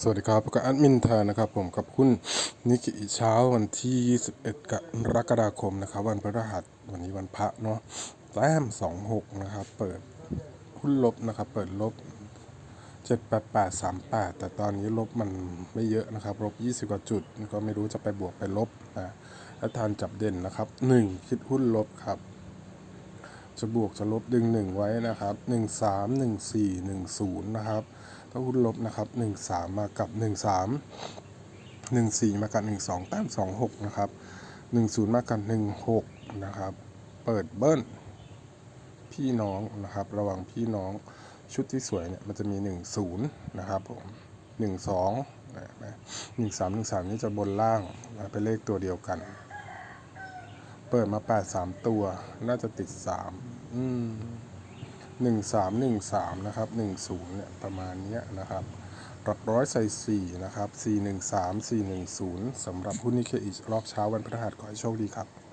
สวัสดีครับผมกับแอดมินเธอนะครับผมกับคุณนิกิเช้าวันที่ 21 กรกฎาคมนะครับ วันพฤหัสวันนี้วันพระเนาะแต้ม 26 นะครับ เปิดหุ้นลบนะครับ เปิดลบ 78838 แต่ตอนนี้ลบมันไม่เยอะนะครับลบ 20 กว่าจุด ก็ไม่รู้จะไปบวกไปลบนะแล้วทานจับเด่นนะครับ 1 คิดหุ้นลบครับ จะบวกจะลบดึง 1 ไว้นะครับ 1 3 1 4 1 0 นะครับถ้าหุ้นลบนะครับ 1 3 มากับ 1 3 1 4 มากับ 1 2แต้ม2 6 นะครับ 1 0 มากับ 1 6 นะครับ เปิดเบิ้ลพี่น้องนะครับ ระหว่างพี่น้องชุดที่สวยเนี่ยมันจะมี 1 0 นะครับผม 1 2นะนะ1 3 1 3 นี่จะบนล่างเป็นเลขตัวเดียวกัน ปิดมาแปดสามตัว น่าจะติด3อืมหนึ่งสามหนึ่งสามนะครับหนึ่งศูนย์เนี่ยประมาณเนี้ยนะครับหลักร้อยใส่สี่นะครับสี่หนึ่งสามสี่หนึ่งศูนย์สำหรับหุ้นนิเคอีรอบเช้าวันพฤหัสขอให้โชคดีครับ